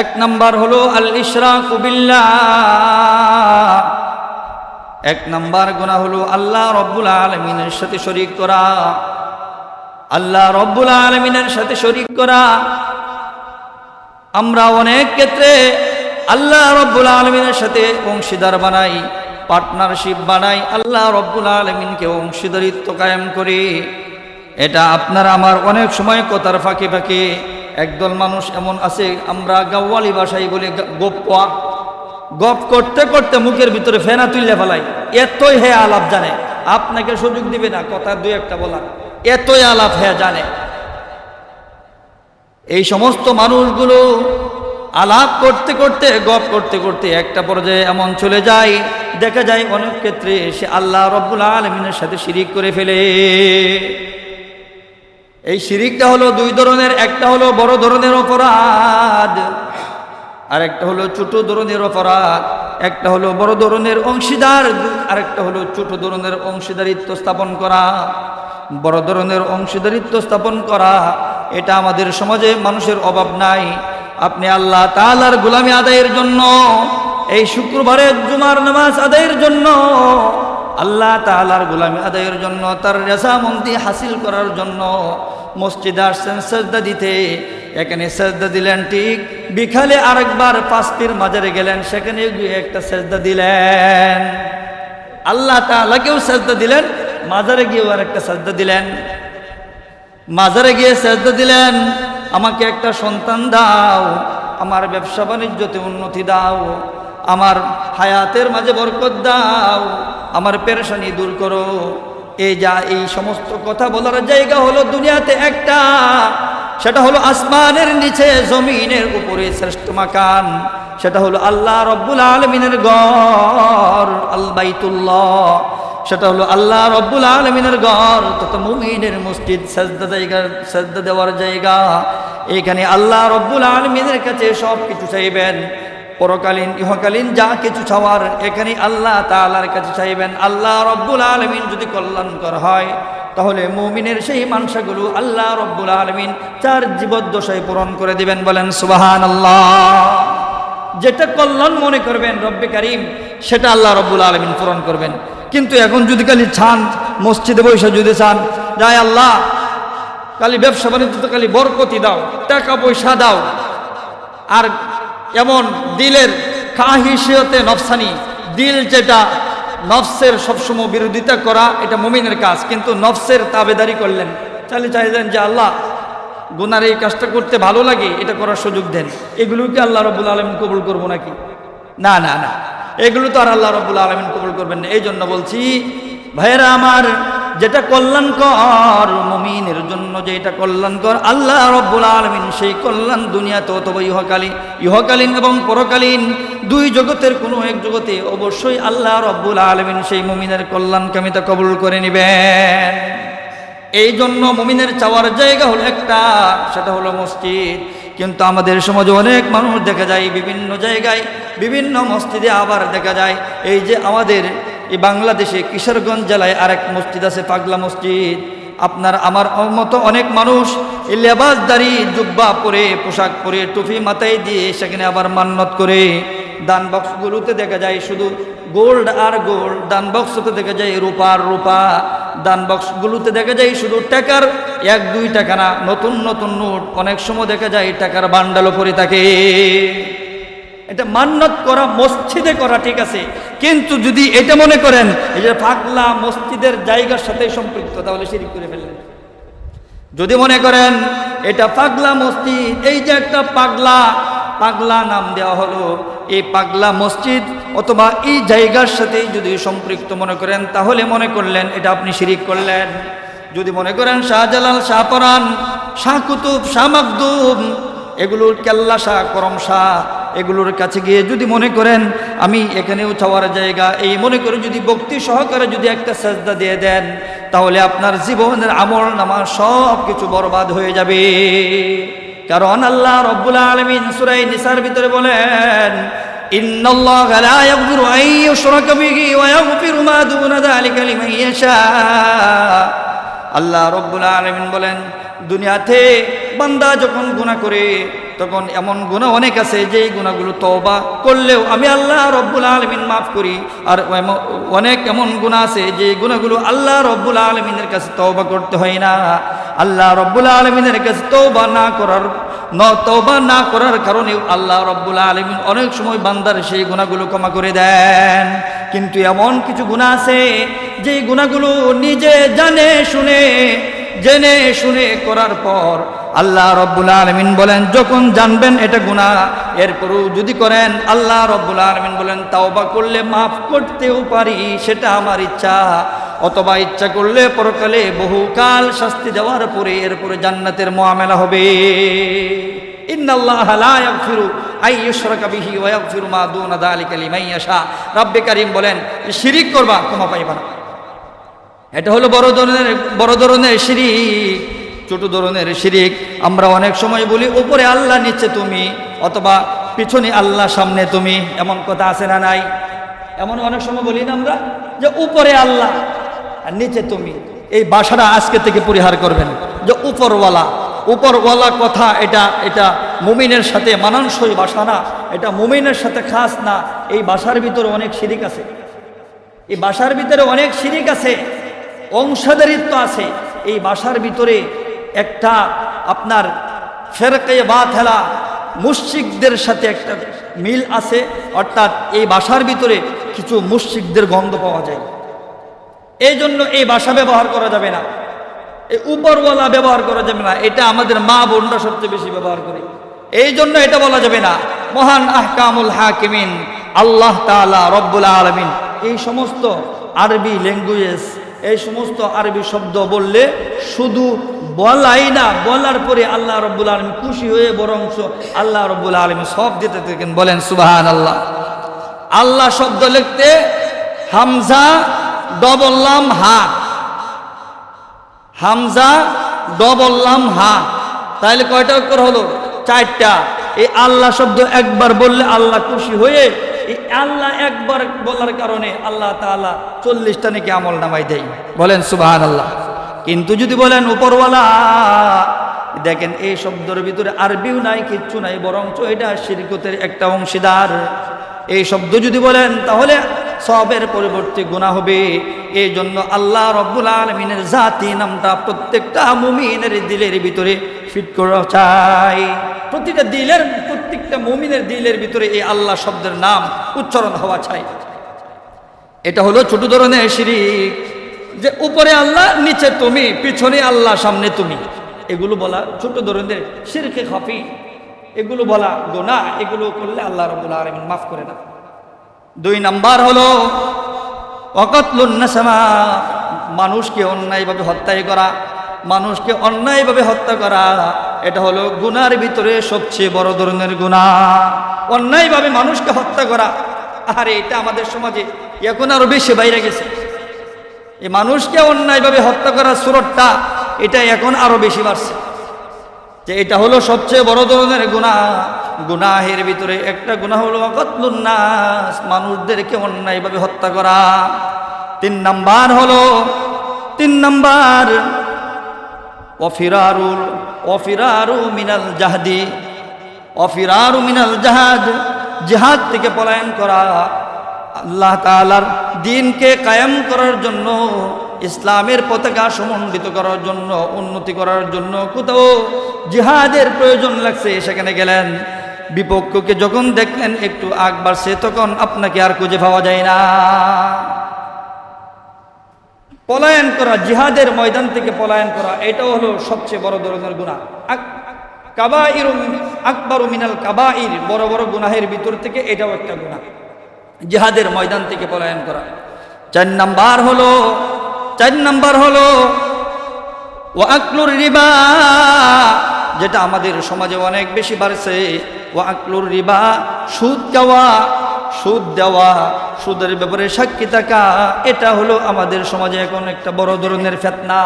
এক নাম্বার হলো আল ইশরা কুবিল্লা এক নাম্বার গুণা হলো আল্লাহ রব্বুল আলমিনের সাথে শরিক করা। আল্লাহ রব্বুল আলমিনের সাথে শরিক করা। আমরা অনেক ক্ষেত্রে আল্লাহ রব্বুল আলমিনের সাথে অংশীদার বানাই পার্টনারশিপ বানাই, আল্লাহ রব্বুল আলমিনকে অংশীদারিত্ব কায়েম করি। এটা আপনার আমার অনেক সময় কথার ফাঁকে ফাঁকে একদল মানুষ এমন আছে, আমরা গাওয়ালি ভাষায় বলি গোপ্পা গপ করতে করতে মুখের ভিতরে ফেনা তুললে ফেলাই। এতই হে আলাপ জানে। আপনাকে সুযোগ দিবে না, কথা দুই একটা বলার। এতই আলাপ হে জানে। এই সমস্ত মানুষগুলো আলাপ করতে করতে, গপ করতে করতে একটা পর্যায়ে এমন চলে যায়। দেখা যায় অনেক ক্ষেত্রে সে আল্লাহ রব্বুল আলমিনের সাথে শিরিক করে ফেলে। এই শিরিকটা হলো দুই ধরনের, একটা হলো বড় ধরনের অপরাধ আর একটা হলো ছোট ধরনের অপরাধ, একটা হলো বড় ধরনের অংশীদার আর একটা হলো ছোট ধরনের অংশীদারিত্ব স্থাপন করা। বড় ধরনের অংশীদারিত্ব স্থাপন করা, এটা আমাদের সমাজে মানুষের অভাব নাই। আপনি আল্লাহ তালার গোলামি আদায়ের জন্য, এই শুক্রবারের জুমার নামাজ আদায়ের জন্য আল্লাহ তালার গোলামি আদায়ের জন্য, তার রেসামন্দি হাসিল করার জন্য মসজিদে আসছেন সেজদা দিতে। এখানে সেজদা দিলেন ঠিক, বিকালে আরেকবার পাঁচটির মাজারে গেলেন, সেখানে গিয়ে একটা সেজদা দিলেন। আল্লাহ তালাকেও সেজদা দিলেন, মাজারে গিয়েও আর একটা সেজদা দিলেন। মাজারে গিয়ে সেজদা দিলেন, আমাকে একটা সন্তান দাও, আমার ব্যবসা বাণিজ্যতে উন্নতি দাও, আমার হায়াতের মাঝে বরকত দাও। আমার পেরেশানি দূর করো। এই যা এই সমস্ত কথা বলার জায়গা হলো দুনিয়াতে একটা। সেটা হলো আসমানের নিচে, জমিনের উপরে শ্রেষ্ঠ মাকান সেটা হলো আল্লাহ রব্বুল আলমিনের গড় আল বাইতুল্লাহ সেটা হলো আল্লাহ রব্বুল আলমিনের ঘর তথা মুমিনের মসজিদ, সাজদা জায়গা, সাজদা দেওয়ার জায়গা। এখানে আল্লাহ রব্বুল আলমিনের কাছে সব কিছু চাইবেন। পরকালীন, ইহকালীন যা কিছু চাওয়ার, এখানে আল্লাহ তালার কাছে চাইবেন, আল্লাহ রব্বুল আলমিন যদি কল্যাণকর হয়, তাহলে মুমিনের সেই মানসাগুলো আল্লাহ রব্বুল আলমিন তার জীবদ্দশায় পূরণ করে দিবেন বলেন সুবাহান আল্লাহ যেটা কল্যাণ মনে করবেন, রব্বে কারিম, সেটা আল্লাহ রব্বুল আলমিন পূরণ করবেন। কিন্তু এখন যদি খালি ছান মসজিদে বসে যদি চান যায় আল্লাহ, খালি ব্যবসা বাণিজ্য তো খালি বরকতি দাও, টাকা পয়সা দাও, আর এমন দিলের কাহিসিয়তে নফসানি। দিল যেটা নফসের সবসময় বিরোধিতা করা, এটা মুমিনের কাজ, কিন্তু নফসের তাবেদারি করলেন। চাইলে চাইলেন যে আল্লাহ, গুনার এই কাজটা করতে ভালো লাগে, এটা করার সুযোগ দেন। এগুলোকে আল্লাহ রবুল আলমিন কবুল করব নাকি? না না না। এগুলো তো আর আল্লাহ রবুল আলমিন কবুল করবেন না। এই জন্য বলছি, ভাইয়েরা আমার যেটা কল্যাণকর, মমিনের জন্য যেটা কল্যাণকর, আল্লাহ রব্বুল আলমিন সেই কল্যাণ দুনিয়াতে অথবা ইহকালীন ইহকালীন এবং পরকালীন দুই জগতের কোনো এক জগতে অবশ্যই আল্লাহ রব্বুল আলমিন সেই মুমিনের কল্যাণকামিতা কবুল করে নেবেন। এই জন্য মমিনের চাওয়ার জায়গা হলো একটা, সেটা হলো মসজিদ। কিন্তু আমাদের সমাজে অনেক মানুষ দেখা যায় বিভিন্ন জায়গায়, বিভিন্ন মসজিদে আবার দেখা যায়, এই যে আমাদের এই বাংলাদেশে কিশোরগঞ্জ জেলায় আরেক মসজিদ আছে, পাগলা মসজিদ। আপনার, আমার মতো অনেক মানুষ এই লেবাসদারি, জুব্বা পরে, পোশাক পরে, টুপি মাথায় দিয়ে সেখানে আবার মান্নত করে। দান বক্সগুলোতে দেখা যায় শুধু গোল্ড আর গোল্ড দান বক্সতে দেখা যায় রূপার রূপা। দান বক্সগুলোতে দেখা যায় শুধু টাকার এক, দুই টাকা না, নতুন নতুন নোট। অনেক সময় দেখা যায় টাকার বান্ডালও পরে থাকে। এটা মান্নত করা, মসজিদে করা ঠিক আছে। কিন্তু যদি এটা মনে করেন যে পাগলা মসজিদের জায়গার সাথে সম্পৃক্ত, তাহলে শিরিক করে ফেললেন। যদি মনে করেন, এটা পাগলা মসজিদ, এই যে একটা পাগলা পাগলা নাম দেওয়া হলো, এই পাগলা মসজিদ অথবা এই জায়গার সাথে যদি সম্পৃক্ত মনে করেন, তাহলে মনে করলেন এটা আপনি শিরিক করলেন। যদি মনে করেন, শাহজালাল, শাহপরান, শাহ কুতুব, শাহ মাকদুম, এগুলোর কেল্লা শাহ, করম শাহ এগুলোর কাছে গিয়ে যদি মনে করেন আমি এখানেও চাওয়ার জায়গা এই মনে করে যদি ভক্তি সহকারে যদি একটা সাজদা দিয়ে দেন তাহলে আপনার জীবনের আমল নামা সব কিছু বরবাদ হয়ে যাবে কারণ আল্লাহ রব্বুল আলমিন সুরাই নিসার ভিতরে বলেন إن الله لا يغفر أن يشرك به ويغفر ما دون ذلك لمن يشاء আল্লাহ রব্বুল আলমিন বলেন দুনিয়াতে বান্দা যখন গুণা করে তখন এমন গুণা অনেক আছে যেই গুণাগুলো তওবা করলেও আমি আল্লাহ রব্বুল আলমিন মাফ করি। আর অনেক এমন গুণা আছে যে গুণাগুলো আল্লাহ রব্বুল আলমিনের কাছে তওবা করতে হয় না। আল্লাহ রব্বুল আলমিনের কাছে তওবা না করার ন, তওবা না করার কারণেও আল্লাহ রব্বুল আলমিন অনেক সময় বান্দার সেই গুণাগুলো ক্ষমা করে দেন। কিন্তু এমন কিছু গুণা আছে যেই গুণাগুলো নিজে জানে, শুনে জেনে শুনে করার পর আল্লাহ রব্বুল আলমিন বলেন, যখন জানবেন এটা গুণা এরপরও যদি করেন, আল্লাহ রব্বুল আলমিন বলেন, তাওবা করলে মাফ করতেও পারি, সেটা আমার ইচ্ছা। অথবা ইচ্ছা করলে পরকালে বহুকাল শাস্তি দেওয়ার পরে এরপরে জান্নাতের মোয়ামেলা হবে। বলেন, শিরিক করবা, ক্ষমা পাইবা না। এটা হলো বড় ধরনের বড় ধরনের শিরিক, ছোট ধরনের শিরিক। আমরা অনেক সময় বলি, উপরে আল্লাহ, নিচে তুমি, অথবা, পিছনে আল্লাহ, সামনে তুমি, এমন কথা আছে না নাই? এমন অনেক সময় বলি না আমরা, যে উপরে আল্লাহ আর নিচে তুমি। এই বাসাটা আজকে থেকে পরিহার করবেন, যে উপরওয়ালা। উপরওয়ালা কথা এটা এটা মুমিনের সাথে মানানসই বাসা না, এটা মুমিনের সাথে খাস না। এই বাসার ভিতরে অনেক শিরিক আছে। এই বাসার ভিতরে অনেক শিরিক আছে। অংশাদারিত্ব আছে। এই বাসার ভিতরে একটা আপনার ফেরকে বা থেলা মুশিকদের সাথে একটা মিল আছে। অর্থাৎ এই বাসার ভিতরে কিছু মুশিকদের গন্ধ পাওয়া যায়। এই জন্য এই বাসা ব্যবহার করা যাবে না। এই উপরওয়ালা ব্যবহার করা যাবে না। এটা আমাদের মা বোনরা সবচেয়ে বেশি ব্যবহার করে। এই জন্য এটা বলা যাবে না, মহান আহকামুল হাকিমিন, আল্লাহ তাআলা রব্বুল আলমিন। এই সমস্ত আরবি ল্যাঙ্গুয়েজ এই সমস্ত আরবি শব্দ বললে শুধু বলাই না, বলার পরে আল্লাহ রব্বুল আলমী খুশি হয়ে বরংশ আল্লাহ রব্বুল আলমী সব দিতে থাকেন, বলেন সুবাহান আল্লাহ আল্লাহ শব্দ লিখতে হামজা ডবল্লাম হা হামজা ডবল্লাম হা তাহলে কয়টা অক্ষর হলো? চারটা। এই আল্লাহ শব্দ একবার বললে আল্লাহ খুশি হয়ে আল্লাহ একবার বলার কারণে আল্লাহ তালা চল্লিশটা নাকি আমল নামাই দেয়। বলেন সুবাহান আল্লাহ কিন্তু যদি বলেন, উপরওয়ালা, দেখেন, এই শব্দের ভিতরে আরবিও নাই, কিচ্ছু নাই, বরঞ্চ এটা শিরকতের একটা অংশীদার। এই শব্দ যদি বলেন, তাহলে সবের পরিবর্তে গুণা হবে। এই জন্য আল্লাহ রব্বুল আলমিনের জাতি নামটা প্রত্যেকটা মুমিনের দিলের ভিতরে ফিট করা চাই। প্রতিটা দিলের, প্রত্যেকটা মুমিনের দিলের ভিতরে এই আল্লাহ শব্দের নাম উচ্চারণ হওয়া চাই। এটা হলো ছোট ধরনের শিরিক, যে উপরে আল্লাহ, নিচে তুমি, পিছনে আল্লাহ, সামনে তুমি। এগুলো বলা ছোট ধরনের শিরকে খাফি। এগুলো বলা গোনা এগুলো করলে আল্লাহ রবুল্লা আলমিন মাফ করে না দুই নাম্বার হলো অকতলুন্নাসামা মানুষকে অন্যায়ভাবে হত্যাই করা, মানুষকে অন্যায়ভাবে হত্যা করা, এটা হলো গুনার ভিতরে সবচেয়ে বড় ধরনের গুণা অন্যায়ভাবে মানুষকে হত্যা করা আরে এটা আমাদের সমাজে এখন আরও বেশি বাইরে গেছে। এই মানুষকে অন্যায়ভাবে হত্যা করার সুরতটা, এটা এখন আরও বেশি বাড়ছে। যে এটা হলো সবচেয়ে বড় ধরনের গুণা গুনাহের ভিতরে একটা গুণা হলো অকতলুন্নাস মানুষদেরকে অন্যায়ভাবে হত্যা করা। তিন নাম্বার হলো, তিন নাম্বার অফিরারুল অফিরারু মিনাল জাহাদি, অফিরারু মিনাল জাহাদ, জিহাদ থেকে পলায়ন করা। আল্লাহ তাআলার দিনকে কায়েম করার জন্য ইসলামের পতাকা সমন্বিত করার জন্য, উন্নতি করার জন্য কোথাও জিহাদের প্রয়োজন লাগছে, সেখানে গেলেন। বিপক্ষকে যখন দেখলেন একটু আগ বাড়ছে, তখন আপনাকে আর খুঁজে পাওয়া যায় না। পলায়ন করা, জিহাদের ময়দান থেকে পলায়ন করা, এটাও হলো সবচেয়ে বড় ধরনের গুণা কাবাইর আকবর মিনাল কাবাইর, বড় বড় গুনাহের ভিতর থেকে এটাও একটা গুণা জিহাদের ময়দান থেকে পলায়ন করা। চার নাম্বার হলো চার নাম্বার হলো ও আকলুর রিবা, যেটা আমাদের সমাজে অনেক বেশি বাড়ছে। ও আকলুর রিবা, সুদ খাওয়া সুদ দেওয়া, সুদের ব্যাপারে সাক্ষী থাকা, এটা হলো আমাদের সমাজে এখন একটা বড় ধরনের ফেতনা,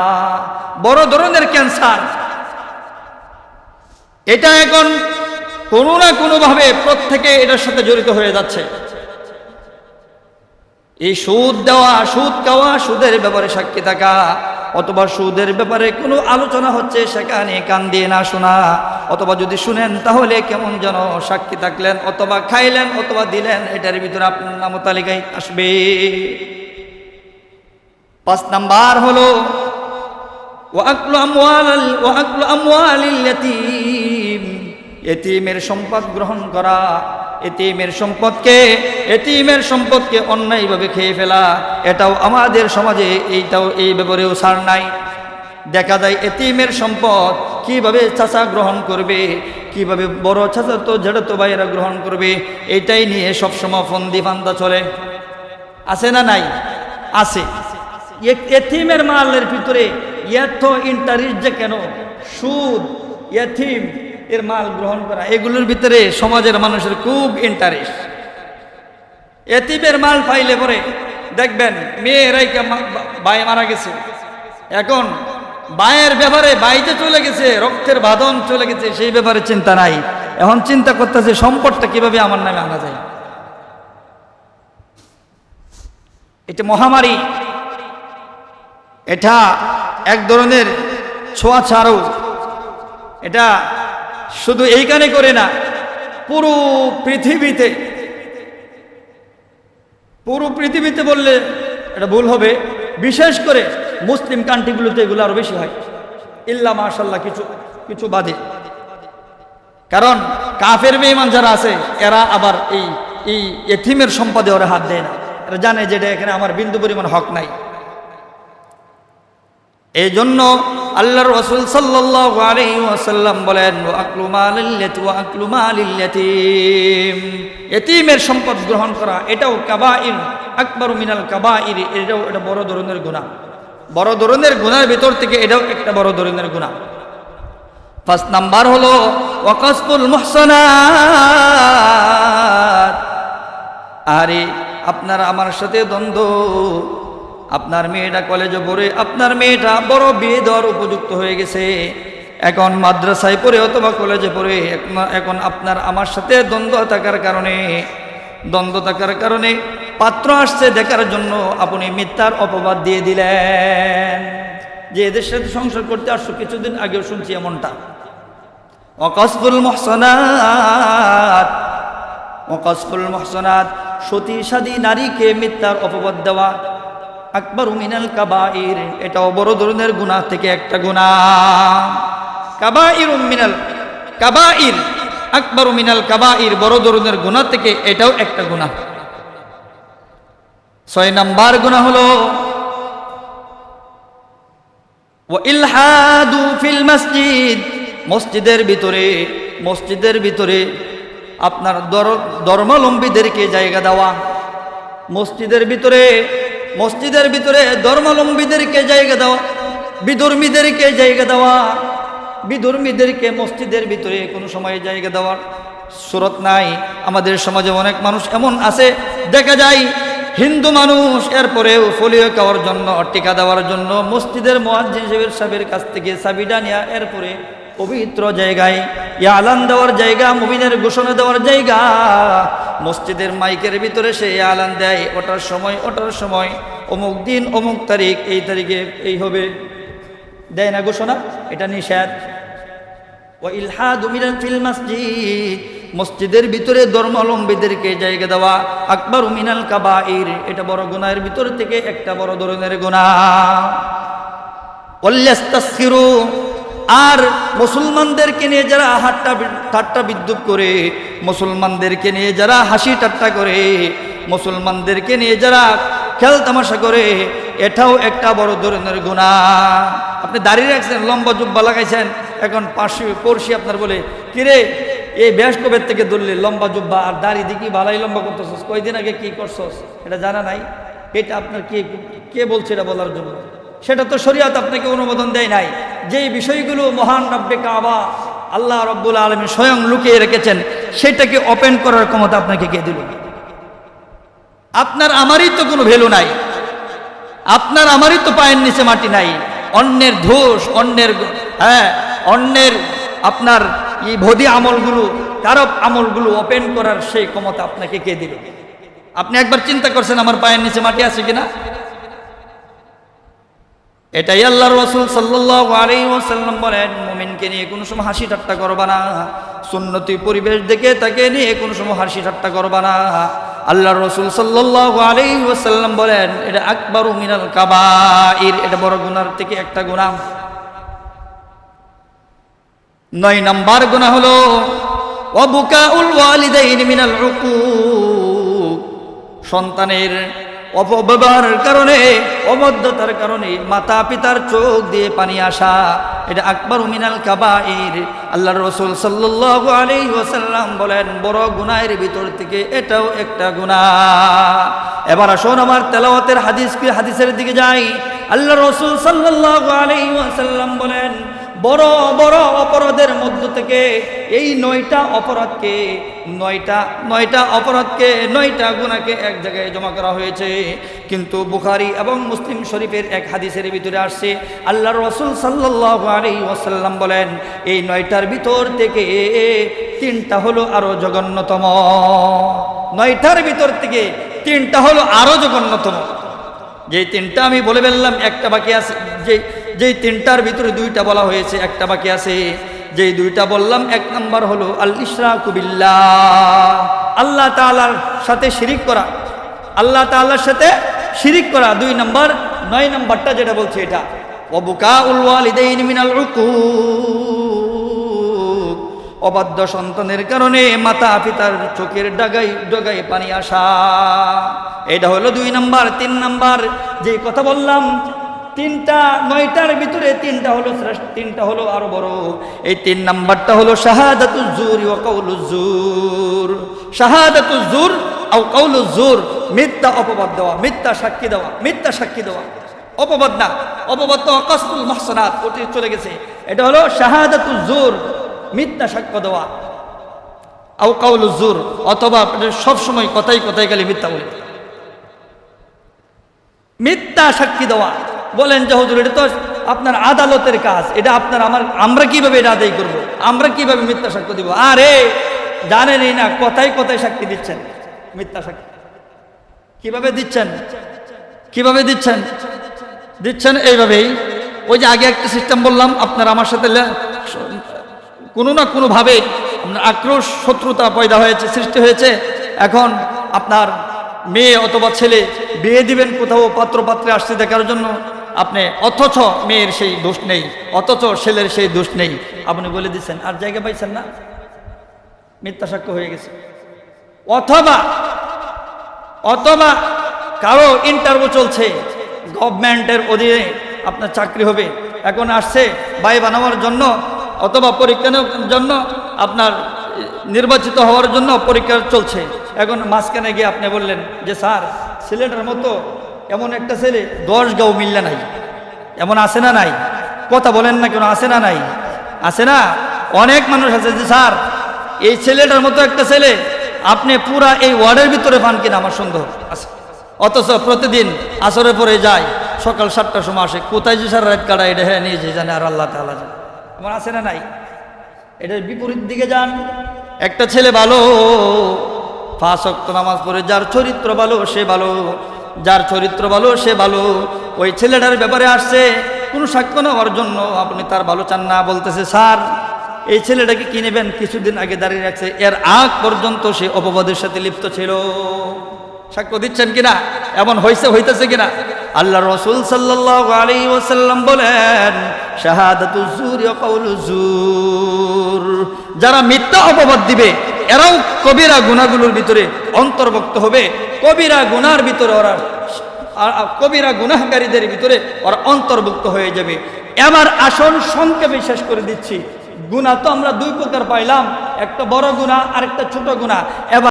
বড় ধরনের ক্যান্সার। এটা এখন কোনো না কোনোভাবে প্রত্যেকে এটার সাথে জড়িত হয়ে যাচ্ছে। এই সুদ দেওয়া, সুদ খাওয়া, সুদের ব্যাপারে সাক্ষী থাকা। অথবা সুদের ব্যাপারে কোনো আলোচনা হচ্ছে, সেখানে কান দিয়ে না শোনা। অথবা যদি শুনেন, তাহলে কেমন যেন সাক্ষী থাকলেন, অথবা খাইলেন, অথবা দিলেন, এটার ভিতরে আপনার নাম তালিকায় আসবে। পাঁচ নাম্বার হলো এতিমের সম্পদ গ্রহণ করা। এতিমের সম্পদকে এতিমের সম্পদকে অন্যায়ভাবে খেয়ে ফেলা, এটাও আমাদের সমাজে এইটাও এই ব্যাপারেও ছাড় নাই। দেখা যায় এতিমের সম্পদ কীভাবে চাচা গ্রহণ করবে, কীভাবে বড় চাচা তো জেড়ে তো ভাইয়েরা গ্রহণ করবে এটাই নিয়ে সবসময় ফন্দি ফান্দা চলে। আছে না নাই? আছে। এ- এতিমের মালের ভিতরে এত ইন্টারেস্ট যে কেন? সুদ এথিম এর মাল গ্রহণ করা, এগুলোর ভিতরে সমাজের মানুষের খুব ইন্টারেস্ট এতিমের মাল পাইলে পরে দেখবেন মেয়েরাই বাই মারা গেছে। এখন বায়ের ব্যাপারে বাইতে চলে গেছে, রক্তের বাঁধন চলে গেছে, সেই ব্যাপারে চিন্তা নাই। এখন চিন্তা করতেছে সম্পদটা কীভাবে আমার নামে আনা যায়। এটা মহামারী। এটা এক ধরনের ছোঁয়া ছাড়ও। এটা শুধু এইখানে করে না, পুরো পৃথিবীতে পুরো পৃথিবীতে বললে এটা ভুল হবে। বিশেষ করে মুসলিম কান্ট্রিগুলোতে এগুলো আরও বেশি হয়। ইল্লা মাশাল্লাহ কিছু কিছু বাদে। কারণ কাফের বেমান যারা আছে, এরা আবার এই এই এথিমের সম্পাদে ওরা হাত দেয় না। এরা জানে যে এটা এখানে আমার বিন্দু পরিমাণ হক নাই। এই জন্য আল্লাহ রসুল সাল্লাম বলেন। এতিমের সম্পদ গ্রহণ করা, এটাও কাবাইর, আকবর মিনাল কাবাইর, এটাও এটা বড় ধরনের গুণা বড় ধরনের গুণার ভিতর থেকে এটাও একটা বড় ধরনের গুণা ফার্স্ট নাম্বার হলো ওয়াকাসপুল মুহসানাত। আরে, আপনার, আমার সাথে দ্বন্দ্ব। আপনার মেয়েটা কলেজে পড়ে, আপনার মেয়েটা বড় বিয়ে দেওয়ার উপযুক্ত হয়ে গেছে। এখন মাদ্রাসায় পড়ে অথবা কলেজে পড়ে, এখন- আপনার আমার সাথে দ্বন্দ্ব থাকার কারণে, দ্বন্দ্ব থাকার কারণে পাত্র আসছে দেখার জন্য আপনি মিথ্যার অপবাদ দিয়ে দিলেন। যে এদের সাথে সংসার করতে আসছো, কিছুদিন আগেও শুনছি এমনটা। অকসফুল মহসনাত ওকসফুল মহসনাত, সতী সাদী নারীকে মিথ্যার অপবাদ দেওয়া আকবর মিনাল কাবাইর। এটাও বড় ধরনের গুনাহ থেকে একটা গুনাহ কাবাইর মিনাল কাবাইর, আকবর মিনাল কাবাইর, বড় ধরনের গুনাহ থেকে এটাও একটা গুনাহ ছয় নাম্বার গুনাহ হলো ইলহাদু ফিল মসজিদ, মসজিদের ভিতরে মসজিদের ভিতরে আপনার দর- ধর্মাবলম্বীদেরকে জায়গা দেওয়া। মসজিদের ভিতরে মসজিদের ভিতরে ধর্মাবলম্বীদেরকে জায়গা দেওয়া, বিধর্মীদেরকে জায়গা দেওয়া, বিধর্মীদেরকে মসজিদের ভিতরে কোনো সময় জায়গা দেওয়ার সুরত নাই, আমাদের সমাজে অনেক মানুষ এমন আছে, দেখা যায় হিন্দু মানুষ এরপরেও ফলিও খাওয়ার জন্য, টিকা দেওয়ার জন্য, মসজিদের মোয়াজ্জিন সাহেবের কাছ থেকে সাবিডা নেয়া এরপরে পবিত্র জায়গায়। আলান দেওয়ার জায়গা, মুমিনের ঘোষণা দেওয়ার জায়গা। মসজিদের মাইকের ভিতরে সে আলান দেয়। ওটার সময় ওটার সময়। অমুক দিন, অমুক তারিখ, এই তারিখে এই হবে। দেয় না ঘোষণা? এটা নিষেধ। ও ইলহাদ মিনাল ফিল মসজিদ। মসজিদের ভিতরে ধর্মাবলম্বীদেরকে জায়গা দেওয়া। আকবর মিনাল কাবাইর। এটা বড় গুনাহের ভিতর থেকে একটা বড় ধরনের ওল্লাস্তাসকিরু আর মুসলমানদেরকে নিয়ে যারা হাট্টা ঠাট্টা বিদ্যুৎ করে, মুসলমানদেরকে নিয়ে যারা হাসি ঠাট্টা করে, মুসলমানদেরকে নিয়ে যারা খেল তামাশা করে, এটাও একটা বড় ধরনের গুণা। আপনি দাঁড়িয়ে রাখছেন, লম্বা জুব্বা লাগাইছেন, এখন পাশে, পড়শি আপনার বলে, কিরে, এই ব্যাস কবের থেকে ধরলে লম্বা জুব্বা আর দাড়ি দিকি ভালাই লম্বা করতেছস, কয়দিন আগে কি করছস? এটা জানা নাই। এটা আপনার কে কে বলছে এটা বলার জন্য? সেটা তো শরীয়ত আপনাকে অনুমোদন দেয় নাই। যেই বিষয়গুলো মহান রব্বে কাবা, আল্লাহ রব্বুল আলমী স্বয়ং লুকিয়ে রেখেছেন, সেটাকে ওপেন করার ক্ষমতা আপনাকে কে দিল? আপনার আমারই তো কোনো ভ্যালু নাই। আপনার আমারই তো পায়ের নিচে মাটি নাই। অন্যের ধোষ অন্যের হ্যাঁ অন্যের আপনার এই ভদি আমলগুলো কারব আমলগুলো ওপেন করার সেই ক্ষমতা আপনাকে কে দিল? আপনি একবার চিন্তা করছেন আমার পায়ের নিচে মাটি আছে কিনা? এটাই আল্লাহ রসুল ওয়াসাল্লাম বলেন, মুমিনকে নিয়ে কোনো সময় হাসি ঠাট্টা করবা না। সুন্নতি পরিবেশ দেখে তাকে নিয়ে কোনো সময় হাসি ঠাট্টা করবা না। আল্লাহ রসুল সাল্লাল্লাহু আলাইহি ওয়াসাল্লাম বলেন, এটা আকবারু মিনাল কাবাইর, এটা বড় গুনার থেকে একটা গুনাহ নয় নাম্বার গুণা হলো অবুকাউল ওয়ালিদাইন মিনাল উকুক সন্তানের অপব্যবহারের কারণে অবদ্ধতার কারণে মাতা পিতার চোখ দিয়ে পানি আসা। এটা আকবর মিনাল কাবাইর। আল্লাহ রসুল সাল্লাল্লাহু আলাইহি ওয়াসাল্লাম বলেন, বড় গুনাহের ভিতর থেকে এটাও একটা গুনাহ। এবার আসুন আমার তেলাওয়াতের হাদিস হাদিসের দিকে যাই। আল্লাহ রসুল সাল্লাল্লাহু আলাইহি ওয়াসাল্লাম বলেন বড় বড় অপরাধের মধ্য থেকে এই নয়টা অপরাধকে, নয়টা নয়টা অপরাধকে, নয়টা গুণাকে এক জায়গায় জমা করা হয়েছে। কিন্তু বুখারি এবং মুসলিম শরীফের এক হাদিসের ভিতরে আসছে আল্লাহ রসুল সাল্লাহ আলী ওয়াসাল্লাম বলেন, এই নয়টার ভিতর থেকে তিনটা হলো আরও জঘন্যতম। নয়টার ভিতর থেকে তিনটা হলো আরও জঘন্যতম। যে তিনটা আমি বলে ফেললাম, একটা বাকি আছে যে যেই তিনটার ভিতরে দুইটা বলা হয়েছে, একটা বাকি আছে। যেই দুইটা বললাম, এক নম্বর হলো আল ইশরাকুবিল্লাহ আল্লাহ তালার সাথে শিরিক করা। আল্লাহ তাআলার সাথে শিরিক করা, দুই নাম্বার। নয় নম্বরটা যেটা বলছে এটা অবুকা উল ওয়ালিদাইন মিনাল অবাধ্য সন্তানের কারণে মাতা পিতার চোখের ডাগাই ডগায় পানি আসা। এটা হলো দুই নাম্বার। তিন নাম্বার, যে কথা বললাম তিনটা, নয়টার ভিতরে তিনটা হলো শ্রেষ্ঠ, তিনটা হলো আরও বড়। এই তিন নাম্বারটা হলো শাহাদাতুজুর ও কৌলুজুর শাহাদাতুজুর ও কৌলুজুর মিথ্যা অপবাদ দেওয়া, মিথ্যা সাক্ষী দেওয়া, মিথ্যা সাক্ষী দেওয়া। অপবাদ না, অপবাদ তো অকাসুল মাহসানাত, ওটি চলে গেছে। এটা হলো শাহাদাতুজুর মিথ্যা সাক্ষ্য দেওয়া। আউ কাউলুজুর অথবা সব সময় কথাই কথাই গেলে মিথ্যা বলে। মিথ্যা সাক্ষী দেওয়া। বলেন যে, হুজুর, এটা তো আপনার আদালতের কাজ। এটা আপনার, আমার, আমরা কীভাবে এটা আদায় করব। আমরা কীভাবে মিথ্যা সাক্ষ্য দিব? আরে, জানেনই না কথাই কথাই সাক্ষী দিচ্ছেন। মিথ্যা সাক্ষী কীভাবে দিচ্ছেন? কীভাবে দিচ্ছেন? দিচ্ছেন এইভাবেই। ওই যে আগে একটা সিস্টেম বললাম, আপনার আমার সাথে কোনো না কোনোভাবে আপনার আক্রোশ, শত্রুতা পয়দা হয়েছে, সৃষ্টি হয়েছে। এখন আপনার মেয়ে অথবা ছেলে বিয়ে দিবেন, কোথাও পাত্র পাত্রে আসছে দেখার জন্য। আপনি অথচ মেয়ের সেই দোষ নেই, অথচ ছেলের সেই দোষ নেই। আপনি বলে দিচ্ছেন, আর জায়গা পাইছেন না? মিথ্যা সাক্ষ্য হয়ে গেছে। অথবা অথবা কারও ইন্টারভিউ চলছে গভর্নমেন্টের অধীনে আপনার চাকরি হবে, এখন আসছে, বাই বানানোর জন্য অথবা পরীক্ষা নেওয়ার জন্য আপনার নির্বাচিত হওয়ার জন্য পরীক্ষা চলছে। এখন মাঝখানে গিয়ে আপনি বললেন যে, স্যার ছেলেটার মতো এমন একটা ছেলে, দশ গাও মিললে নাই। এমন আছে না নাই? কথা বলেন না কেন, আছে না নাই? আছে না? অনেক মানুষ আছে যে, স্যার, এই ছেলেটার মতো একটা ছেলে, আপনি পুরা এই ওয়ার্ডের ভিতরে পান কিনা? আমার সন্দেহ আছে। অথচ প্রতিদিন আসরে পরে যায়, সকাল সাতটার সময় আসে, কোথায় যে সারা রাত কাটায় এটা হ্যাঁ নিয়ে যে জানে আর আল্লাহ তাআলা জানে। আমার আছে না নাই? এটার বিপরীত দিকে যান। একটা ছেলে ভালো ফাঁসক্ত নামাজ পড়ে, যার চরিত্র ভালো, সে ভালো। যার চরিত্র ভালো, সে ভালো। ওই ছেলেটার ব্যাপারে আসছে, কোনো সাক্ষ্য নেওয়ার জন্য আপনি তার ভালো চান না বলতেছে, স্যার, এই ছেলেটাকে কি নেবেন? কিছুদিন আগে দাঁড়িয়ে রাখছে। এর আগ পর্যন্ত সে অপবাদের সাথে লিপ্ত ছিল। সাক্ষ্য দিচ্ছেন কিনা? এমন হয়েছে হইতেছে কিনা? আল্লাহ রসুল সাল্লাহ আলী ওসাল্লাম বলেন যারা মিথ্যা অপবাদ দিবে এরাও কবিরা গুণাগুলোর ভিতরে অন্তর্ভুক্ত হবে। কবিরা গুনার ভিতরে ওরা কবিরা গুনাহকারীদের ভিতরে ওরা অন্তর্ভুক্ত হয়ে যাবে। এবার আসন সংক্ষেপে শেষ করে দিচ্ছি। গুণা তো আমরা দুই প্রকার পাইলাম, একটা বড় গুণা আর একটা ছোট গুণা। এবার